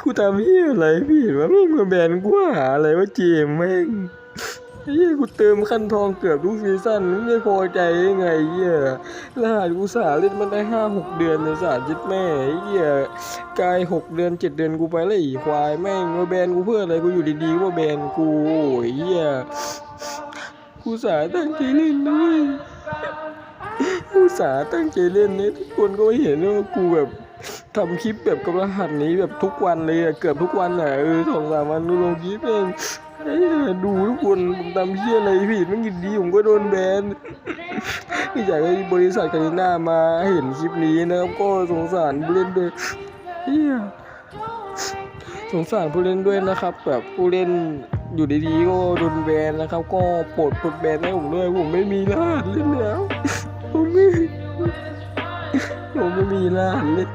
กูทำเหี้ยอะไรพี่ว่าแม่งมาแบนกูหาอะไรว่าเจมส์แม่งไอ้เหี้ยกูเติมขั้นทองเกือบทุกซีซั่นไม่พอใจยังไงเหี้ยรหัสกูสาเล่นมันได้ห้าหกเดือนในสารจิตแม่ไอ้เหี้ยกายหกเดือนเจ็ดเดือนกูไปแล้วอีควายแม่งมาแบนกูเพื่ออะไรกูอยู่ดีๆก็มาแบนกูโอ้ยเหี้ยกูสาตั้งใจเล่นด้วยกูสาตั้งใจเล่นเนี่ยทุกคนก็ไม่เห็นว่ากูแบบ ทำคลิปแบบกับรหัสนี้แบบทุกวันเลยอะเกือบทุกวันอะเออสองสามวันดูลงคลิปเองดูทุกคนผมทำเพี้ยอะไรผิดมันยินดีผมก็โดนแบนไม่อยากให้บริษัทกาลิน่ามาเห็นคลิปนี้นะครับก็สงสารผู้เล่นด้วยสงสารผู้เล่นด้วยนะครับ แบบผู้เล่นอยู่ดีๆก็โดนแบนนะครับ ก็ปรดปลดแบนให้ผมด้วยผมไม่มีรหัสเล่นแล้วผมไม่ผมไม่มีรหัสเล่น